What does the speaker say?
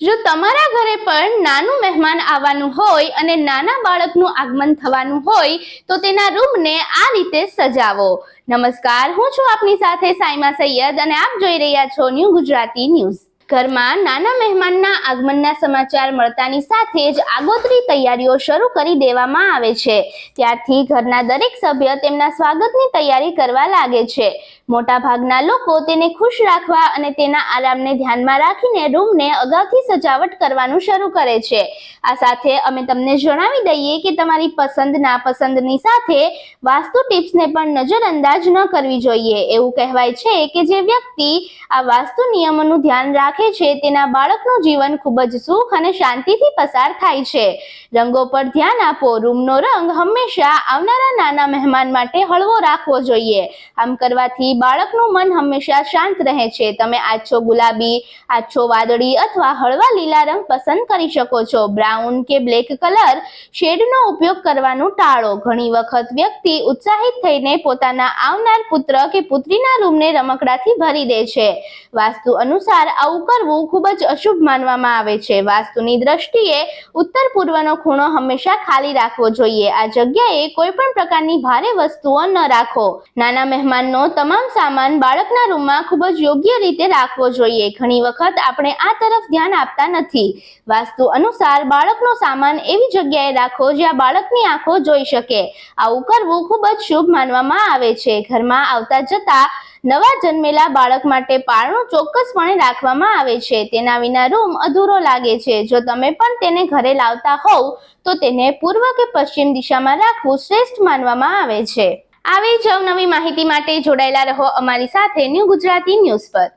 જો તમારા ઘરે પણ નાનું મહેમાન આવવાનું હોય અને નાના બાળકનું આગમન થવાનું હોય, તો તેના રૂમને આ રીતે સજાવો. નમસ્કાર, હું છું આપની સાથે સાઈમા સૈયદ અને આપ જોઈ રહ્યા છો ન્યૂ ગુજરાતી ન્યૂઝ. ઘરમાં નાના મહેમાનના આગમનના સમાચાર મળતાની સાથે જ આગોતરી તૈયારીઓ શરૂ કરી દેવામાં આવે છે. ત્યારથી ઘરના દરેક સભ્ય તેમના સ્વાગતની તૈયારી કરવા લાગે છે. મોટા ભાગના લોકો તેને ખુશ રાખવા અને તેના આરામને ધ્યાનમાં રાખીને રૂમને અગાઉથી સજાવટ કરવાનું શરૂ કરે છે. આ સાથે અમે તમને જણાવી દઈએ કે તમારી પસંદ નાપસંદની સાથે વાસ્તુ ટિપ્સને પણ નજરઅંદાજ ન કરવી જોઈએ. એવું કહેવાય છે કે જે વ્યક્તિ આ વાસ્તુ નિયમોનું ધ્યાન રાખે છે, તેના બાળકનું જીવન ખૂબ જ સુખ અને શાંતિથી પસાર થાય છે. રંગો પર ધ્યાન આપો, રૂમનો રંગ હંમેશા આવનારા નાના મહેમાન માટે હળવો રાખવો જોઈએ. આમ કરવાથી બાળકનું મન હંમેશા શાંત રહે છે. તમે આછો ગુલાબી, આછો વાદળી અથવા હળવા લીલા રંગ પસંદ કરી શકો છો. બ્રાઉન કે બ્લેક કલર શેડનો ઉપયોગ કરવાનું ટાળો. ઘણી વખત વ્યક્તિ ઉત્સાહિત થઈને પોતાના આવનાર પુત્ર કે પુત્રીના રૂમને રમકડાથી ભરી દે છે. વાસ્તુ અનુસાર આવું કરવું ખૂબ જ અશુભ માનવામાં આવે છે. વાસ્તુની દ્રષ્ટિએ ઉત્તર પૂર્વનો ખૂણો હંમેશા ખાલી રાખવો જોઈએ. આ જગ્યાએ કોઈ પણ પ્રકારની ભારે વસ્તુઓ ન રાખો. નાના મહેમાનનો તમામ સામાન બાળકના રૂમમાં ખૂબ જ યોગ્ય રીતે રાખવો જોઈએ. ઘણી વખત આપણે આ તરફ ધ્યાન આપતા નથી. વાસ્તુ અનુસાર બાળકનો સામાન એવી જગ્યાએ રાખો જ્યાં બાળકની આંખો જોઈ શકે. આવું કરવું ખૂબ જ શુભ માનવામાં આવે છે. ઘરમાં આવતા જતા નવા જન્મેલા બાળક માટે પારણું ચોક્કસપણે રાખવામાં આવે છે. તેના વિના રૂમ અધૂરો લાગે છે. જો તમે પણ તેને ઘરે લાવતા હોવ, તો તેને પૂર્વ કે પશ્ચિમ દિશામાં રાખવું શ્રેષ્ઠ માનવામાં આવે છે. આવી જ અવનવી માહિતી માટે જોડાયેલા રહો અમારી સાથે ન્યૂ ગુજરાતી ન્યૂઝ પર.